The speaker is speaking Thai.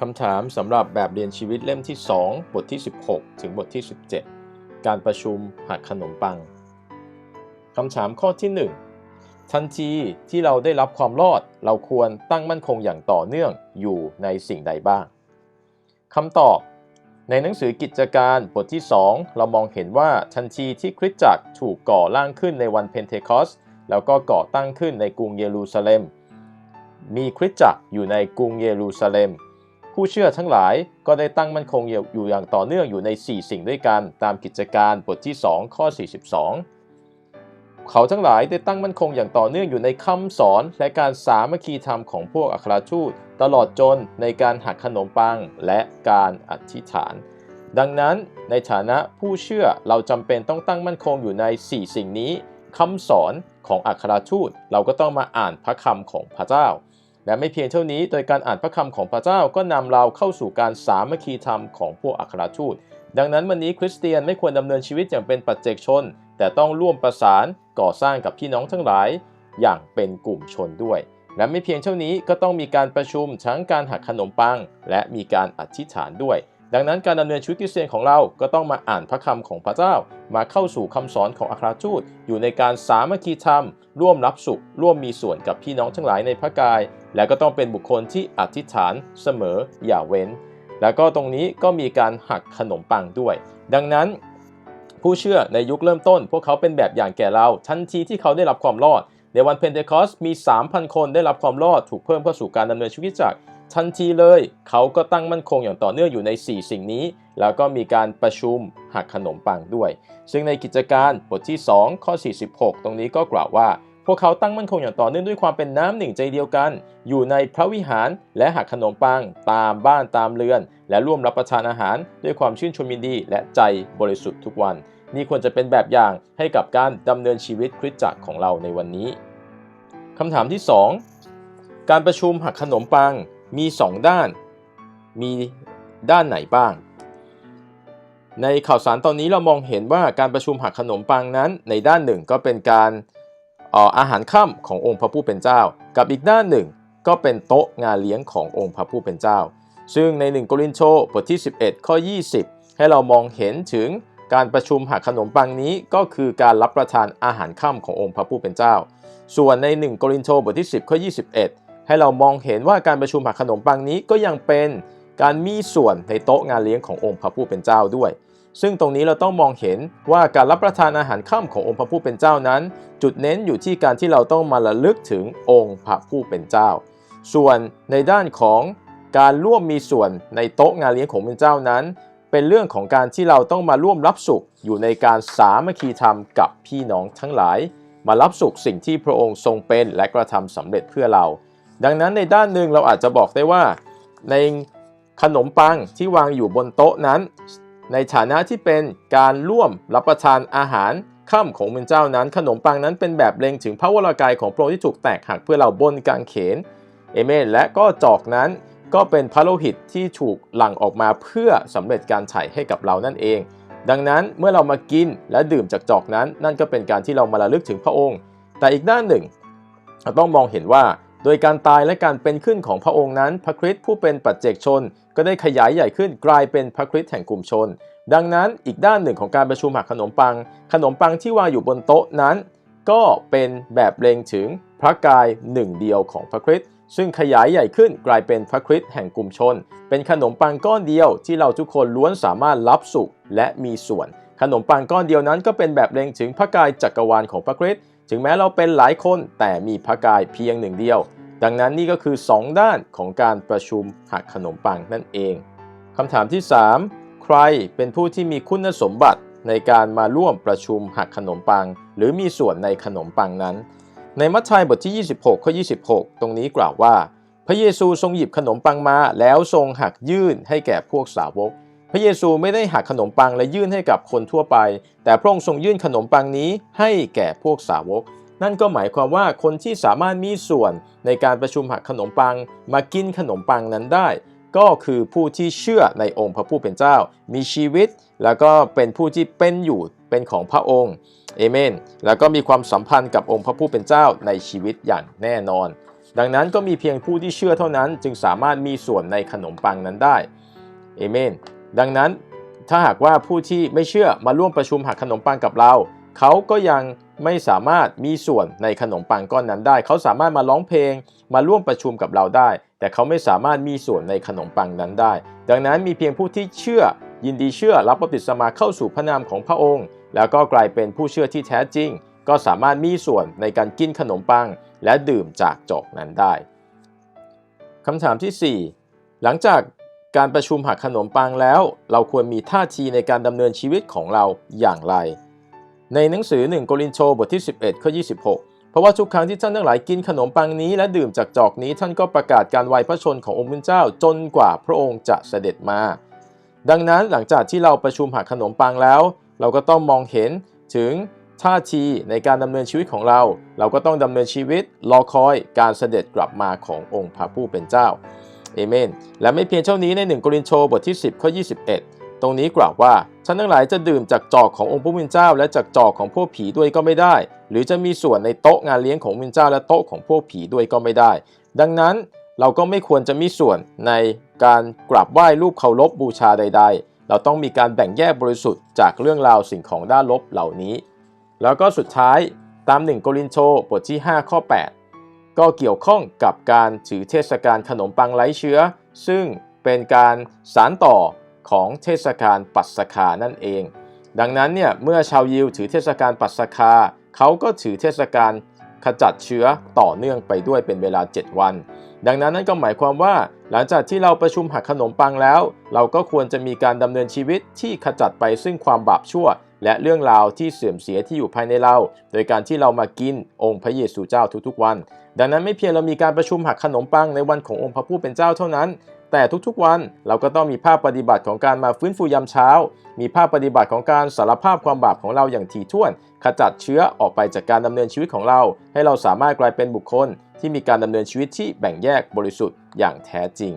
คำถามสำหรับแบบเรียนชีวิตเล่มที่ 2 บทที่ 16 ถึงบทที่ 17 การประชุมหักขนมปัง คำถามข้อที่ 1 ทันทีที่เราได้รับความรอด เราควรตั้งมั่นคงอย่างต่อเนื่องอยู่ในสิ่งใดบ้าง คำตอบ ในหนังสือกิจการบทที่ 2 เรามองเห็นว่าทันทีที่คริสตจักรถูกก่อร่างขึ้นในวันเพนเทคอสแล้วก็ก่อตั้งขึ้นในกรุงเยรูซาเล็ม มีคริสตจักรอยู่ในกรุงเยรูซาเล็ม ผู้เชื่อทั้งหลายก็ได้ตั้งมั่นคงอยู่อย่างต่อเนื่องอยู่ใน 4 สิ่งด้วยกัน ตามกิจการบทที่ 2 ข้อ 42 เขาทั้งหลายได้ตั้งมั่นคงอย่างต่อเนื่องอยู่ในคำสอน และการสามัคคีธรรมของพวกอัครทูตตลอดจนในการหักขนมปังและการอธิษฐาน ดังนั้นในฐานะผู้เชื่อเราจำเป็นต้องตั้งมั่นคงอยู่ใน 4 สิ่งนี้คำสอนของอัครทูตเราก็ต้องมาอ่านพระคำของพระเจ้า และไม่เพียงเท่านี้ โดยการอ่านพระคำของพระเจ้าก็นำเราเข้าสู่การสามัคคีธรรมของพวกอัครทูต ดังนั้นวันนี้คริสเตียนไม่ควรดำเนินชีวิตอย่างเป็นปัจเจกชน แต่ต้องร่วมประสานก่อสร้างกับพี่น้องทั้งหลาย อย่างเป็นกลุ่มชนด้วย และไม่เพียงเท่านี้ก็ต้องมีการประชุมทั้งการหักขนมปัง และมีการอธิษฐานด้วย ดังนั้นการดำเนินชีวิตคริสเตียนของเราก็ต้องมาอ่านพระคำของพระเจ้า มาเข้าสู่คำสอนของอัครทูตอยู่ในการสามัคคีธรรม ร่วมรับสุข ร่วมมีส่วนกับพี่น้องทั้งหลายในพระกาย และก็ต้องเป็นบุคคลที่อธิษฐานเสมออย่าเว้น แล้วก็ตรงนี้ก็มีการหักขนมปังด้วย ดังนั้นผู้เชื่อในยุคเริ่มต้น พวกเขาเป็นแบบอย่างแก่เรา ทันทีที่เขาได้รับความรอด ในวันเพนเทคอสมี 3,000 คนได้รับความรอดถูกเพิ่มเข้าสู่การดำเนินชีวิตจากรทันทีเลยเขาก็ตั้งมั่นคงอย่างต่อเนื่องอยู่ใน 4 สิ่งนี้ แล้วก็มีการประชุมหักขนมปังด้วย ซึ่งในกิจการบทที่ 2 ข้อ 46 ตรงนี้ก็กล่าวว่า พวกเขาตั้งมั่นคงอย่างต่อเนื่องด้วยความเป็นน้ำหนึ่งใจเดียวกัน อยู่ในพระวิหารและหักขนมปังตามบ้านตามเรือน และร่วมรับประทานอาหาร ด้วยความชื่นชมยินดีและใจบริสุทธิ์ทุกวัน นี่ควรจะเป็นแบบอย่างให้กับการดำเนินชีวิตคริสตจักรของเราในวันนี้คำถามที่ 2 การประชุมหักขนมปังมี 2 ด้าน มีด้านไหนบ้าง ในข่าวสารตอนนี้เรามองเห็นว่าการประชุมหักขนมปังนั้น ในด้านหนึ่งก็เป็นการ อาหารค่ำขององค์พระผู้เป็นเจ้า กับอีกด้านหนึ่ง ก็เป็นโต๊ะงานเลี้ยงขององค์พระผู้เป็นเจ้า ซึ่งใน1โกรินโชบทที่ 11 ข้อ 20 ให้เรามองเห็นถึงการประชุมหักขนมปังนี้ก็คือการรับประทานอาหารค่ำขององค์พระผู้เป็นเจ้า ส่วนใน1โกรินโชบทที่ 10 ข้อ 21 ให้เรามองเห็นว่าการประชุมหักขนมปังนี้ก็ยังเป็นการมีส่วนในโต๊ะงานเลี้ยงขององค์พระผู้เป็นเจ้าด้วย ซึ่งตรงนี้เราต้องมองเห็นว่าการรับประทานอาหารค่ำขององค์พระผู้เป็นเจ้านั้น จุดเน้นอยู่ที่การที่เราต้องมาระลึกถึงองค์พระผู้เป็นเจ้า ส่วนในด้านของการร่วมมีส่วนในโต๊ะงานเลี้ยงของพระเจ้านั้น เป็นเรื่องของการที่เราต้องมาร่วมรับสุขอยู่ในการสามัคคีธรรมกับพี่น้องทั้งหลาย มารับสุขสิ่งที่พระองค์ทรงเป็นและกระทำสำเร็จเพื่อเรา ดังนั้นในด้านหนึ่งเราอาจจะบอกได้ว่า ในขนมปังที่วางอยู่บนโต๊ะนั้น ในฐานะที่เป็นการร่วมรับประทานอาหารค่ำของพระเจ้านั้น ขนมปังนั้นเป็นแบบเล็งถึงพระวรากายของพระองค์ที่ถูกแตกหักเพื่อเราบนกางเขนเอเมนและก็จอกนั้นก็เป็นพระโลหิตที่ถูกหลั่งออกมาเพื่อสำเร็จการไถ่ให้กับเรานั่นเอง ดังนั้นเมื่อเรามากินและดื่มจากจอกนั้น นั่นก็เป็นการที่เรามาระลึกถึงพระองค์ แต่อีกด้านหนึ่ง เราต้องมองเห็นว่า โดยการตายและการเป็นขึ้นของพระองค์นั้น พระคริสต์ผู้เป็นปัจเจกชน ก็ได้ขยายใหญ่ขึ้นกลายเป็นพระคริสต์แห่งกลุ่มชน ดังนั้นอีกด้านหนึ่งของการประชุมหักขนมปัง ขนมปังที่วางอยู่บนโต๊ะนั้น ก็เป็นแบบเล็งถึงพระกายหนึ่งเดียวของพระคริสต์ซึ่งขยายใหญ่ขึ้นกลายเป็นพระคริสต์แห่งกลุ่มชน เป็นขนมปังก้อนเดียวที่เราทุกคนล้วนสามารถรับสุขและมีส่วน ขนมปังก้อนเดียวนั้นก็เป็นแบบเล็งถึงพระกายจักรวาลของพระคริสต์ ถึงแม้เราเป็นหลายคนแต่มีพระกายเพียงหนึ่งเดียว ดังนั้นนี่ก็คือ 2 ด้านของการประชุมหักขนมปังนั่นเองคำถามที่ 3 ใครเป็นผู้ที่มีคุณสมบัติในการมาร่วมประชุมหักขนมปัง หรือมีส่วนในขนมปังนั้น ในมัทธิวบทที่ 26 ข้อ 26 ตรงนี้กล่าวว่า พระเยซูทรงหยิบขนมปังมาแล้วทรงหักยื่นให้แก่พวกสาวก พระเยซูไม่ได้หักขนมปังและยื่นให้กับคนทั่วไป แต่พระองค์ทรงยื่นขนมปังนี้ให้แก่พวกสาวก นั่นก็หมายความว่าคนที่สามารถมีส่วนในการประชุมหักขนมปัง มากินขนมปังนั้นได้ ก็คือผู้ที่เชื่อในองค์พระผู้เป็นเจ้า มีชีวิต แล้วก็เป็นผู้ที่เป็นอยู่เป็นของพระองค์เอเมน แล้วก็มีความสัมพันธ์กับองค์พระผู้เป็นเจ้าในชีวิตอย่างแน่นอน ดังนั้นก็มีเพียงผู้ที่เชื่อเท่านั้น จึงสามารถมีส่วนในขนมปังนั้นได้เอเมน ดังนั้นถ้าหากว่าผู้ที่ไม่เชื่อมาร่วมประชุมหักขนมปังกับเรา เขาก็ยังไม่สามารถมีส่วนในขนมปังก้อนนั้นได้ เขาสามารถมาร้องเพลงมาร่วมประชุมกับเราได้ แต่เขาไม่สามารถมีส่วนในขนมปังนั้นได้ ดังนั้นมีเพียงผู้ที่เชื่อยินดีเชื่อรับบัพติศมาเข้าสู่พระนามของพระองค์ แล้วก็กลายเป็นผู้เชื่อที่แท้จริง ก็สามารถมีส่วนในการกินขนมปัง และดื่มจากจอกนั้นได้คำถามที่ 4 หลังจาก การประชุมหักขนมปังแล้ว เราควรมีท่าทีในการดำเนินชีวิตของเราอย่างไร ในหนังสือ 1 โกรินโชบทที่ 11 ข้อ 26 เพราะว่าทุกครั้งที่ท่านทั้งหลายกินขนมปังนี้และดื่มจากจอกนี้ท่านก็ประกาศการไวยพระชนขององค์พระเจ้าจนกว่าพระองค์จะเสด็จมา ดังนั้นหลังจากที่เราประชุมหักขนมปังแล้ว เราก็ต้องมองเห็นถึงท่าทีในการดำเนินชีวิตของเรา เราก็ต้องดำเนินชีวิตรอคอยการเสด็จกลับมาขององค์พระผู้เป็นเจ้า เอเมนและไม่เพียงเท่านี้ใน1โกรินโชบทที่ 10 ข้อ 21 ตรงนี้กล่าวว่าท่านทั้งหลายจะดื่มจากจอกขององค์พระผู้เป็นเจ้า และจากจอกของพวกผีด้วยก็ไม่ได้ หรือจะมีส่วนในโต๊ะงานเลี้ยงของพระผู้เป็นเจ้า และโต๊ะของพวกผีด้วยก็ไม่ได้ ดังนั้นเราก็ไม่ควรจะมีส่วนในการกราบไหว้รูปเคารพบูชาใด ๆ เราต้องมีการแบ่งแยกบริสุทธิ์จากเรื่องราวสิ่งของด้านลบเหล่านี้ แล้วก็สุดท้ายตาม1โกรินโชบทที่ 5 ข้อ 8 ก็เกี่ยวข้องกับการถือเทศกาลขนมปังไร้เชื้อ ซึ่งเป็นการสารต่อของเทศกาลปัสกานั่นเอง ดังนั้นเนี่ยเมื่อชาวยิวถือเทศกาลปัสกาเขาก็ถือเทศกาล ขจัดเชื้อต่อเนื่องไปด้วยเป็นเวลา 7 วัน ดังนั้นนั่นก็หมายความว่า หลังจากที่เราประชุมหักขนมปังแล้ว เราก็ควรจะมีการดำเนินชีวิตที่ขจัดไปซึ่งความบาปชั่ว และเรื่องราวที่เสื่อมเสียที่อยู่ภายในเรา โดยการที่เรามากินองค์พระเยซูเจ้าทุกๆวัน ดังนั้นไม่เพียงเรามีการประชุมหักขนมปังในวันขององค์พระผู้เป็นเจ้าเท่านั้น แต่ทุกๆวันเราก็ต้องมีภาพปฏิบัติของการมาฟื้นฟูยามเช้า มีภาพปฏิบัติของการสารภาพความบาปของเราอย่างถี่ถ้วน ขจัดเชื้อออกไปจากการดำเนินชีวิตของเรา ให้เราสามารถกลายเป็นบุคคล ที่มีการดำเนินชีวิตที่แบ่งแยกบริสุทธิ์อย่างแท้จริง